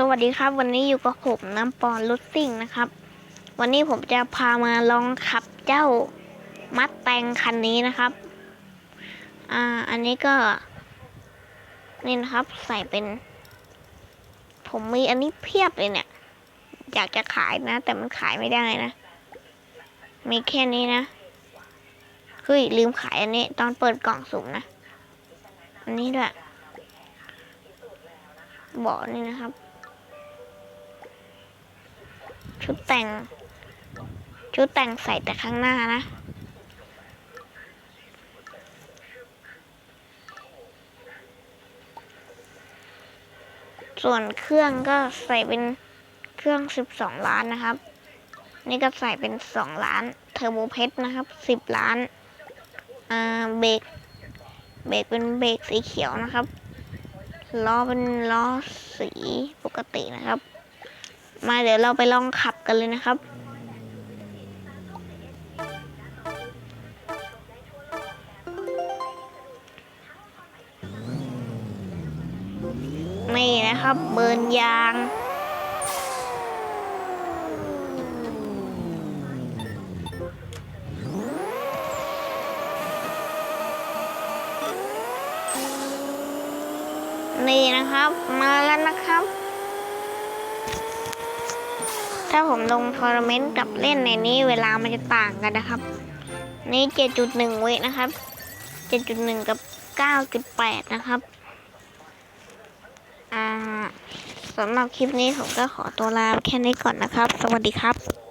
สวัสดีครับ วันนี้อยู่กับผมน้ำปอนรถซิ่งนะครับ วันนี้ผมจะพามาลองขับเจ้ามัดแตงคันนี้นะครับ อ่า อันนี้ก็ นี่นะครับใส่เป็น ผมมีอันนี้เพียบเลยเนี่ย อยากจะขายนะ แต่มันขายไม่ได้นะ มีแค่นี้นะเฮ้ยลืมขายอันนี้ ตอนเปิดกล่องสุ่มนะ อันนี้ด้วยบอกนี่นะครับ ชุดแต่ง ชุดแต่งใส่แต่ข้างหน้านะ ส่วนเครื่องก็ใส่เป็นเครื่อง12ล้านนะครับ นี่ก็ใส่เป็น2ล้าน เทอร์โบเพชนะครับ10ล้านอ่าเบรกเบรกเป็นเบรกสีเขียวนะครับล้อเป็นล้อสีปกตินะครับ มาเดี๋ยวเราไปลองขับกันเลยนะครับ นี่นะครับเบิร์นยางนี่นะครับ มาแล้วนะครับ ถ้าผมลงทัวร์าเมนต์กับเล่นในนี้เวลามันจะต่างกันนะครับ นี่ 7.1 วินะครับ 7.1 กับ 9.8 นะครับ อ่าสำหรับคลิปนี้ผมก็ขอตัวลาแค่นี้ก่อนนะครับ สวัสดีครับ